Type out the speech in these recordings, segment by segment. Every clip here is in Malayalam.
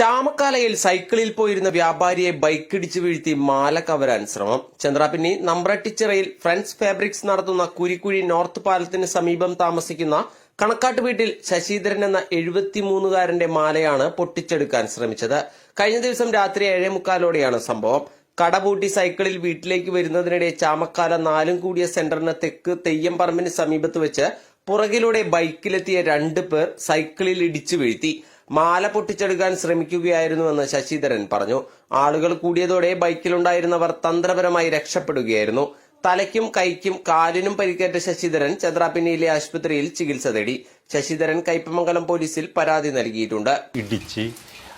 ചാമക്കാലയിൽ സൈക്കിളിൽ പോയിരുന്ന വ്യാപാരിയെ ബൈക്കിടിച്ച് വീഴ്ത്തി മാല കവരാൻ ശ്രമം. ചന്ദ്രാപിന്നി നമ്പ്രട്ടിച്ചിറയിൽ ഫ്രണ്ട്സ് ഫാബ്രിക്സ് നടത്തുന്ന കുരിക്കുഴി നോർത്ത് പാലത്തിന് സമീപം താമസിക്കുന്ന കണക്കാട്ട് വീട്ടിൽ ശശീധരൻ എന്ന എഴുപത്തിമൂന്നുകാരന്റെ മാലയാണ് പൊട്ടിച്ചെടുക്കാൻ ശ്രമിച്ചത്. കഴിഞ്ഞ ദിവസം രാത്രി ഏഴേ മുക്കാലോടെയാണ് സംഭവം. കടപൂട്ടി സൈക്കിളിൽ വീട്ടിലേക്ക് വരുന്നതിനിടെ ചാമക്കാല നാലും കൂടിയ സെന്ററിന് തെക്ക് തെയ്യം പറമ്പിന് സമീപത്ത് വെച്ച് പുറകിലൂടെ ബൈക്കിലെത്തിയ രണ്ട് പേർ സൈക്കിളിൽ ഇടിച്ചു വീഴ്ത്തി. മാല പൊട്ടിച്ചെടുക്കാൻ ശ്രമിക്കുകയായിരുന്നുവെന്ന് ശശിധരൻ പറഞ്ഞു. ആളുകൾ കൂടിയതോടെ ബൈക്കിലുണ്ടായിരുന്നവർ തന്ത്രപരമായി രക്ഷപ്പെടുകയായിരുന്നു. തലയ്ക്കും കൈക്കും കാലിനും പരിക്കേറ്റ ശശിധരൻ ചന്ദ്രാപിന്നിയിലെ ആശുപത്രിയിൽ ചികിത്സ തേടി. ശശിധരൻ കൈപ്പമംഗലം പോലീസിൽ പരാതി നൽകിയിട്ടുണ്ട്. ഇടിച്ച്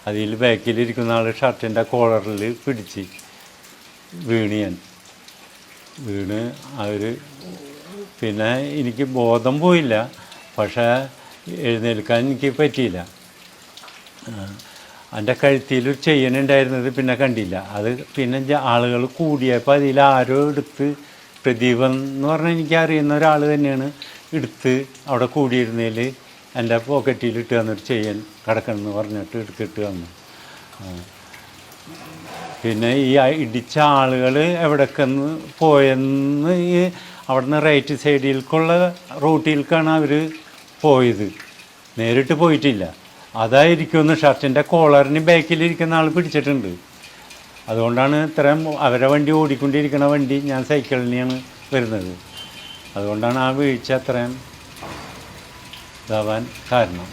അതിൽ ബാക്കിലിരിക്കുന്ന ആൾ ഷർട്ടിന്റെ കോളറിൽ പിടിച്ച് വീണ് ഞാൻ. വീണ് അവർ പിന്നെ എനിക്ക് ബോധം പോയില്ല. പക്ഷേ എഴുന്നേൽക്കാൻ എനിക്ക് പറ്റിയില്ല. എന്റെ കഴുത്തിലൊരു ചെയ്യണുണ്ടായിരുന്നത് പിന്നെ കണ്ടില്ല. അത് പിന്നെ ആളുകൾ കൂടിയപ്പോൾ അതിൽ ആരോ എടുത്ത് പ്രദീപൻ എന്ന് പറഞ്ഞാൽ എനിക്ക് അറിയുന്ന ഒരാൾ തന്നെയാണ് എടുത്ത് അവിടെ കൂടിയിരുന്നതിൽ എന്റെ പോക്കറ്റിൽ ഇട്ട് ചെയ്യാൻ കിടക്കണം കിടക്കണമെന്ന് പറഞ്ഞിട്ട് എടുത്തിട്ട് വന്നു പിന്നെ ഈ ഇടിച്ച ആളുകൾ എവിടേക്കെന്ന് പോയെന്ന് അവിടെ അവിടുന്ന് റൈറ്റ് സൈഡിലേക്കുള്ള റൂട്ടിലേക്കാണ് അവർ പോയത്. നേരിട്ട് പോയിട്ടില്ല. അതായിരിക്കുമെന്ന് ഷർട്ടിന്റെ കോളറിന് ബാക്കിലിരിക്കുന്ന ആൾ പിടിച്ചിട്ടുണ്ട്. അതുകൊണ്ടാണ് ഇത്രയും അവരെ വണ്ടി ഓടിക്കൊണ്ടിരിക്കുന്ന വണ്ടി ഞാൻ സൈക്കിളിനെയാണ് വരുന്നത്. അതുകൊണ്ടാണ് ആ വീഴ്ച അത്രയും ഇതാവാൻ കാരണം.